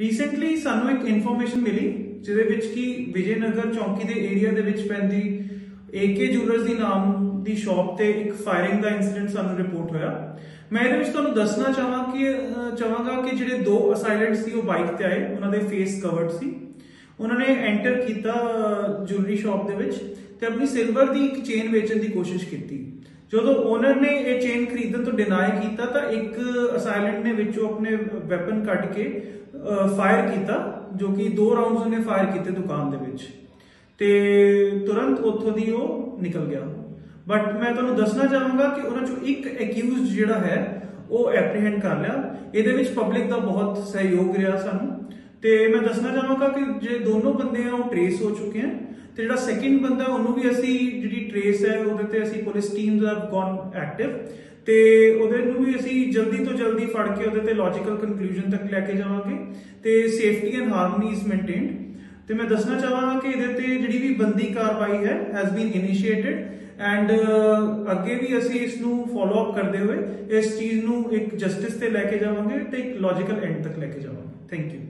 Recently ਸਾਨੂੰ ਇੱਕ information ਮਿਲੀ ਜਿਹਦੇ ਵਿੱਚ ਕਿ ਵਿਜੇਨਗਰ ਚੌਂਕੀ ਦੇ ਏਰੀਆ ਦੇ ਵਿੱਚ ਪੈਂਦੀ ਏਕੇ ਜੂਲਰਸ ਦੀ ਨਾਮ ਦੀ ਸ਼ਾਪ ਤੇ ਇੱਕ ਫਾਇਰਿੰਗ ਦਾ ਇਨਸੀਡੈਂਟ ਸਾਨੂੰ ਰਿਪੋਰਟ ਹੋਇਆ। ਮੈਂ ਇਹਦੇ ਵਿੱਚ ਤੁਹਾਨੂੰ ਦੱਸਣਾ ਚਾਹਾਂ ਕਿ ਅਹ, ਚਾਹਾਂਗਾ ਕਿ ਜਿਹੜੇ ਦੋ ਅਸਾਈਲੈਂਟ ਸੀ ਉਹ ਬਾਈਕ ਤੇ ਆਏ। ਉਹਨਾਂ ਦੇ ਫੇਸ ਕਵਰਡ ਸੀ। ਉਹਨਾਂ ਨੇ ਐਂਟਰ ਕੀਤਾ ਜੁਐਲਰੀ ਸ਼ਾਪ ਦੇ ਵਿੱਚ ਤੇ ਆਪਣੀ ਸਿਲਵਰ ਦੀ ਇੱਕ ਚੇਨ ਵੇਚਣ ਦੀ ਕੋਸ਼ਿਸ਼ ਕੀਤੀ। ਜਦੋਂ ਓਨਰ ਨੇ ਇਹ ਚੇਨ ਖਰੀਦਣ ਤੋਂ ਡਿਨਾਈ ਕੀਤਾ ਤਾਂ ਇੱਕ ਅਸਾਈਲੈਂਟ ਨੇ ਵਿੱਚੋਂ ਆਪਣੇ ਵੈਪਨ ਕੱਢ ਕੇ ਫਾਇਰ ਕੀਤਾ, ਜੋ ਕਿ ਦੋ ਰਾਉਂਡਸ ਉਹਨੇ ਫਾਇਰ ਕੀਤੇ ਦੁਕਾਨ ਦੇ ਵਿੱਚ। ਤੇ ਤੁਰੰਤ ਉੱਥੋਂ ਦੀ ਉਹ ਨਿਕਲ ਗਿਆ। ਬਟ ਮੈਂ ਤੁਹਾਨੂੰ ਦੱਸਣਾ ਚਾਹਾਂਗਾ ਕਿ ਉਹਨਾਂ ਚੋਂ ਇੱਕ ਅਕਿਊਜ਼ਡ ਜਿਹੜਾ ਹੈ, ਉਹ ਐਪਰੀਹੈਂਡ ਕਰ ਲਿਆ। ਇਹਦੇ ਵਿੱਚ ਪਬਲਿਕ ਦਾ ਬਹੁਤ ਸਹਿਯੋਗ ਰਿਹਾ ਸਾਨੂੰ। ਤੇ ਮੈਂ ਦੱਸਣਾ ਚਾਹਾਂਗਾ ਕਿ ਜਿਹੜੇ ਦੋਨੋਂ ਬੰਦੇ ਆ, ਉਹ ਟਰੇਸ ਹੋ ਚੁੱਕੇ ਹਨ ਤੇ ਜਿਹੜਾ ਸੈਕਿੰਡ ਬੰਦਾ, ਉਹਨੂੰ ਵੀ ਅਸੀਂ ਜਿਹੜੀ ਟਰੇਸ ਹੈ, ਉਹਦੇ ਤੇ ਅਸੀਂ police teams have gone active ਤੇ ਉਹਦੇ ਨੂੰ ਵੀ ਅਸੀਂ ਜਲਦੀ ਤੋਂ ਜਲਦੀ ਫੜ ਕੇ ਉਹਦੇ ਤੇ ਲੌਜੀਕਲ ਕਨਕਲੂਜਨ ਤੱਕ ਲੈ ਕੇ ਜਾਵਾਂਗੇ, ਤੇ safety and harmony is maintained ਤੇ ਮੈਂ ਦੱਸਣਾ ਚਾਹਾਂਗਾ ਕਿ ਇਹਦੇ ਤੇ ਜਿਹੜੀ ਵੀ ਬੰਦੀ ਕਾਰਵਾਈ ਹੈ ਹੈਜ਼ ਬੀਨ ਇਨੀਸ਼ੀਏਟਡ ਐਂਡ ਅੱਗੇ ਵੀ ਅਸੀਂ ਇਸ ਨੂੰ ਫੋਲੋ ਅਪ ਕਰਦੇ ਹੋਏ, ਇਸ ਚੀਜ਼ ਨੂੰ ਇੱਕ ਜਸਟਿਸ ਤੇ ਲੈ ਕੇ ਜਾਵਾਂਗੇ ਤੇ ਇੱਕ ਲੌਜੀਕਲ ਐਂਡ ਤੱਕ ਲੈ ਕੇ ਜਾਵਾਂਗੇ। Thank you